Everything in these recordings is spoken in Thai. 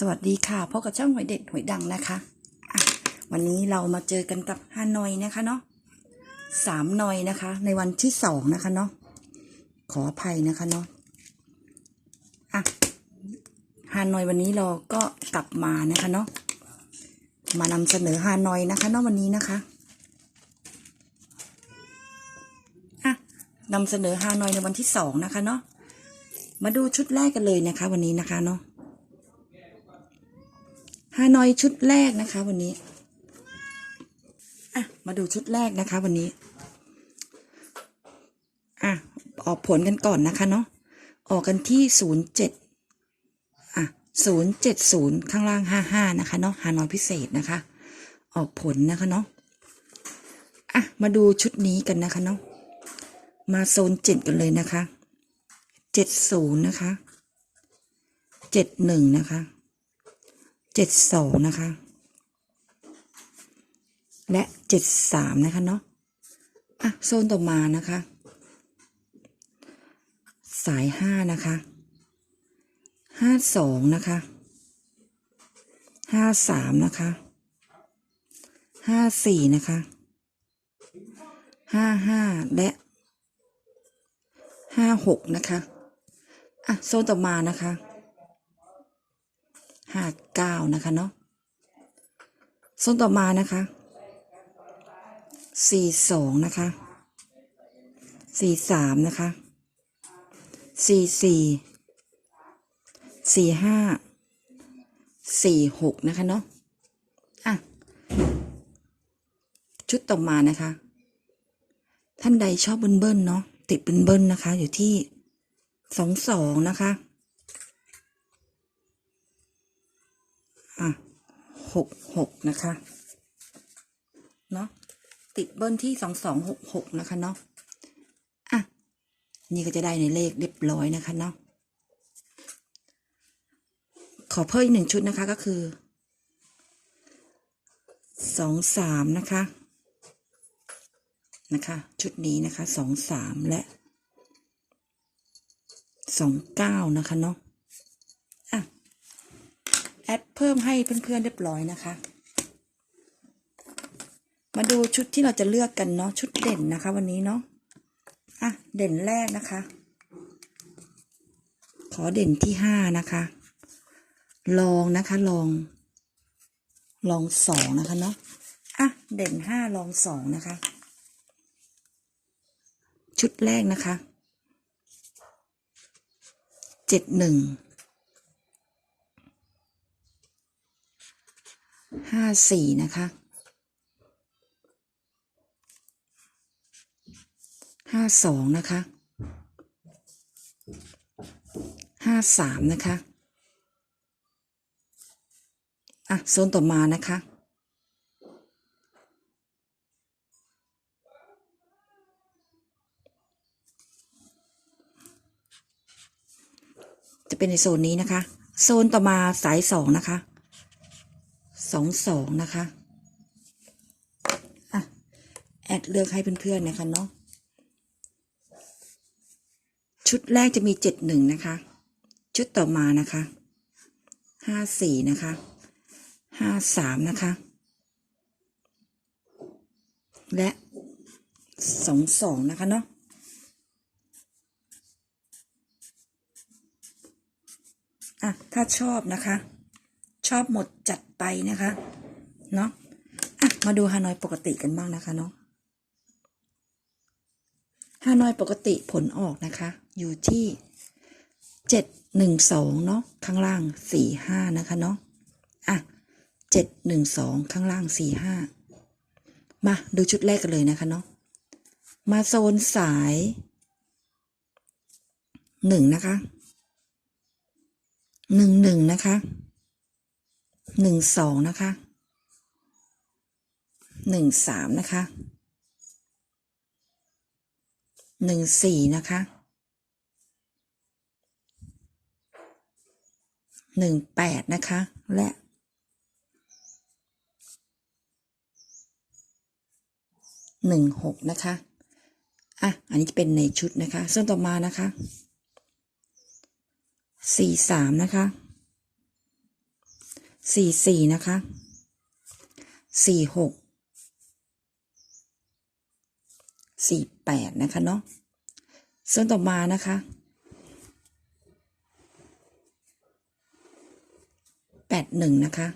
สวัสดีค่ะพบกับช่องหวยเด็ดหวยดังนะคะะวันนี้เรามาเจอกันกับฮานอยนะคะเนาะสามนอยนะคะ ในวันที่สองนะคะเนาะขออภัยนะคะเนาะอะฮานอยวันนี้เราก็กลับมานะคะเนาะมานำเสนอฮานอยนะคะเนาะวันนี้นะคะอะนำเสนอฮานอยในวันที่สองนะคะเนาะมาดูชุดแรกกันเลยนะคะ วันนี้นะคะเนาะ ฮานอยชุดแรกนะคะ วันนี้อะมาดูชุดแรกนะคะ วันนี้อะออกผลกันก่อนนะคะเนาะออกกันที่ศูนย์เจ็ดอะศูนย์เจ็ดศูนย์ข้างล่างห้าห้านะคะเนาะฮานอยพิเศษนะคะ ออกผลนะคะเนาะอะมาดูชุดนี้กันนะคะเนาะมาโซนเจ็ดกันเลยนะคะเจ็ดศูนย์นะคะเจ็ดหนึ่งนะคะ เจ็ดสองนะคะ และเจ็ดสามนะคะเนาะอะโซนต่อมานะคะ สายห้านะคะห้าสองนะคะห้าสามนะคะห้าสี่นะคะห้าห้าและห้าหกนะคะ อะ โซนต่อมานะคะ ห้าเก้านะคะเนาะโซนต่อมานะคะสี่สองนะคะสี่สามนะคะสี่สี่สี่ห้าสี่หกนะคะเนาะอะชุดต่อมานะคะ ท่านใดชอบเบิ้ลเบิ้ลเนาะติดเบิ้ลเบิ้ลนะคะ อยู่ที่สองสองนะคะ อะหกหกนะคะ เนาะติดเบิ้ลที่สองสองหกหกนะคะเนาะอะนี่ก็จะได้ในเลขเรียบร้อยนะคะเนาะขอเพิ่มอีกหนึ่งชุดนะคะก็คือสองสามนะคะนะคะ ชุดนี้นะคะสองสามและสองเก้านะคะเนาะ เพิ่มให้เพื่อนๆเรียบร้อยนะคะ มาดูชุดที่เราจะเลือกกันเนาะชุดเด่นนะคะ วันนี้เนาะอะเด่นแรกนะคะ ขอเด่นที่ห้านะคะ ลองนะคะลอง ลองสองนะคะเนาะอะเด่นห้าลองสองนะคะ ชุดแรกนะคะเจ็ดหนึ่ง ห้าสี่นะคะห้าสองนะคะห้าสามนะคะ อะ โซนต่อมานะคะจะเป็นในโซนนี้นะคะ โซนต่อมาสายสองนะคะ สองสองนะคะอะแอดเลือกให้เพื่อนๆนะคะเนาะชุดแรกจะมีเจ็ดหนึ่งนะคะ ชุดต่อมานะคะห้าสี่นะคะห้าสามนะคะ และสองสองนะคะเนาะอะถ้าชอบนะคะ ชอบหมดจัดไปนะคะเนาะอะมาดูฮานอยปกติกันบ้างนะคะเนาะฮานอยปกติผลออกนะคะ อยู่ที่เจ็ดหนึ่งสองเนาะข้างล่างสี่ห้านะคะเนาะอะเจ็ดหนึ่งสองข้างล่างสี่ห้ามาดูชุดแรกกันเลยนะคะเนาะมาโซนสายหนึ่งนะคะหนึ่งหนึ่งนะคะ หนึ่งสองนะคะหนึ่งสามนะคะหนึ่งสี่นะคะหนึ่งแปดนะคะ และหนึ่งหกนะคะ อะ อันนี้เป็นในชุดนะคะ ส่วนต่อมานะคะสี่สามนะคะ สี่สี่นะคะสี่หกสี่แปดนะคะเนาะส่วนต่อมานะคะแปดหนึ่งนะคะ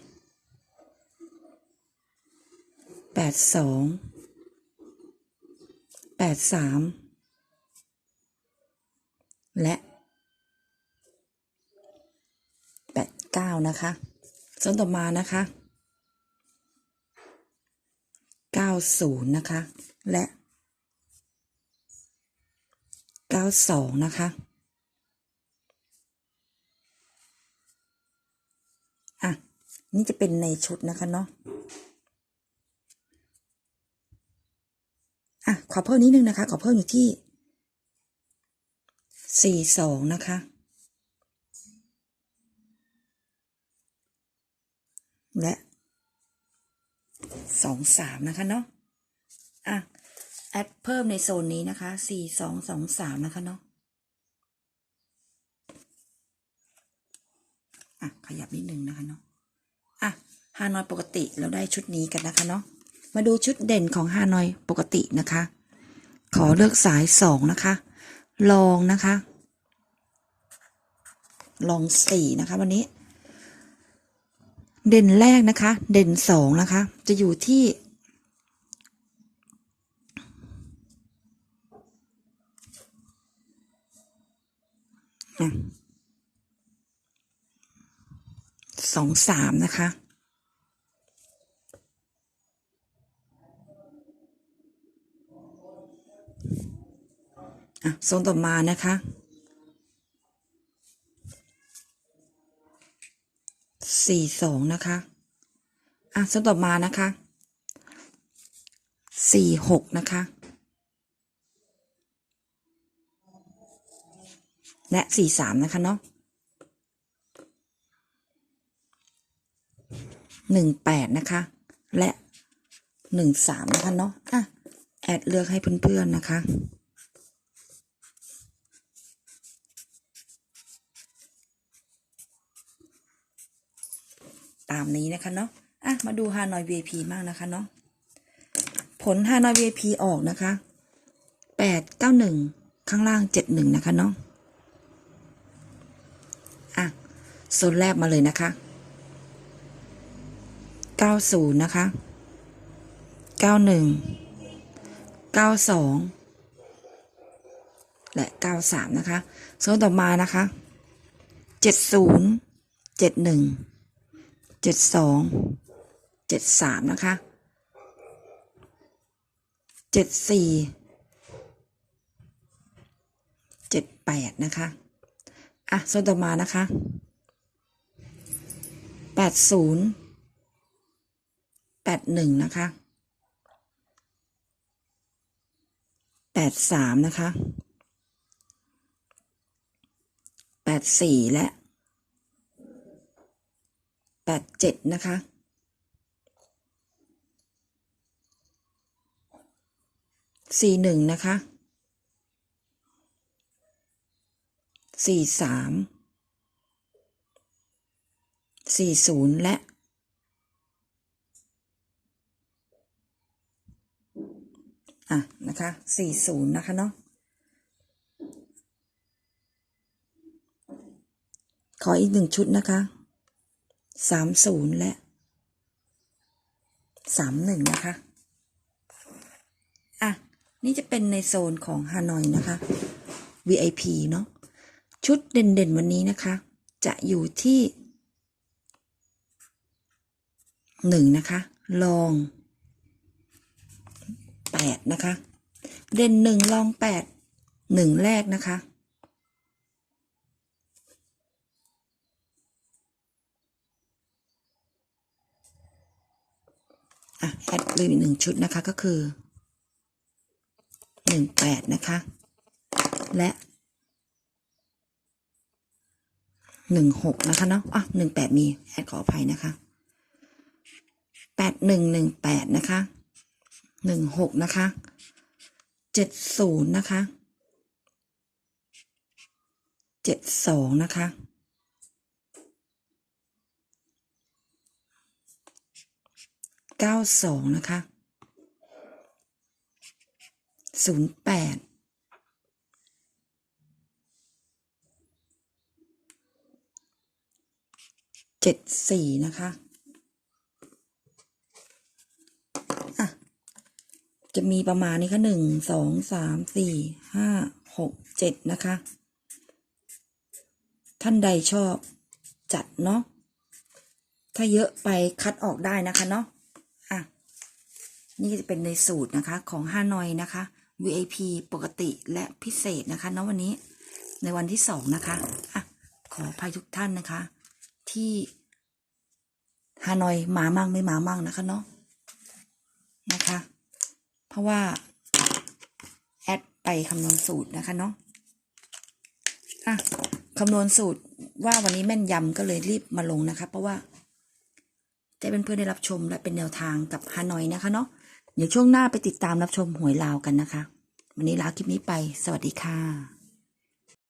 แปดสองแปดสามและแปดเก้านะคะ ส่วนต่อมานะคะเก้าศูนย์นะคะ และเก้าสองนะคะอะนี่จะเป็นในชุดนะคะเนาะอะขอเพิ่มนิดนึงนะคะ ขอเพิ่มอยู่ที่สี่สองนะคะ และสองสามนะคะเนาะอะแอดเพิ่มในโซนนี้นะคะสี่สองสองสามนะคะเนาะอะขยับนิดนึงนะคะเนาะอะฮานอยปกติเราได้ชุดนี้กันนะคะเนาะมาดูชุดเด่นของฮานอยปกตินะคะ ขอเลือกสายสองนะคะ ลองนะคะ ลองสี่นะคะวันนี้ เด่นแรกนะคะ เด่นสองนะคะ จะอยู่ที่สองสามนะคะ อะโซนต่อมานะคะ สี่สองนะคะ อะโซนต่อมานะคะสี่หกนะคะ และสี่สามนะคะเนาะหนึ่งแปดนะคะ และหนึ่งสามนะคะเนาะอะ แอดเลือกให้เพื่อนๆนะคะ ตามนี้นะคะเนาะอะมาดูฮานอย VIP มากนะคะเนาะผลฮานอย VIP ออกนะคะแปดเก้าหนึ่งข้างล่างเจ็ดหนึ่งนะคะเนาะอะโซนแรกมาเลยนะคะเก้าศูนย์นะคะเก้าหนึ่งเก้าสองและเก้าสามนะคะโซนต่อมานะคะเจ็ดศูนย์เจ็ดหนึ่ง เจ็ดสองเจ็ดสามนะคะเจ็ดสี่เจ็ดแปดนะคะอะโซนต่อมานะคะแปดศูนย์แปดหนึ่งนะคะแปดสามนะคะแปดสี่และ แปดเจ็ดนะคะ สี่หนึ่งนะคะ สี่สาม สี่ศูนย์และอะนะคะสี่ศูนย์นะคะเนาะขออีกหนึ่งชุดนะคะ สามศูนย์และสามหนึ่งนะคะ อะ นี่จะเป็นในโซนของฮานอยนะคะ VIP เนาะ ชุดเด่นๆวันนี้นะคะ จะอยู่ที่หนึ่งนะคะ ลองแปดนะคะ เด่นหนึ่งลองแปดหนึ่งแรกนะคะ อะแอดเลยอีกหนึ่งชุดนะคะก็คือหนึ่งแปดนะคะ และหนึ่งหกนะคะเนาะ อะหนึ่งแปดมี แอดขออภัยนะคะแปดหนึ่งหนึ่งแปดนะคะหนึ่งหกนะคะเจ็ดศูนย์นะคะเจ็ดสองนะคะ เก้าสองนะคะศูนย์แปดเจ็ดสี่นะคะ อะ จะมีประมาณนี้ค่ะหนึ่งสองสามสี่ห้าหกเจ็ดนะคะ ท่านใดชอบจัดเนาะถ้าเยอะไปคัดออกได้นะคะเนาะอะ นี่จะเป็นในสูตรนะคะของฮานอยนะคะ VIP ปกติและพิเศษนะคะเนาะวันนี้ในวันที่สองนะคะอะขออภัยทุกท่านนะคะ ที่ฮานอยหมามั่งไม่หมามั่งนะคะเนาะนะคะ เพราะว่า แอดไปคำนวณสูตรนะคะเนาะอะคำนวณสูตรว่าวันนี้แม่นยำก็เลยรีบมาลงนะคะ เพราะว่าจะเป็นเพื่อนได้รับชมและเป็นแนวทางกับฮานอยนะคะเนาะ เดี๋ยวช่วงหน้าไปติดตามรับชมหวยลาวกันนะคะ วันนี้ลาคลิปนี้ไป สวัสดีค่ะ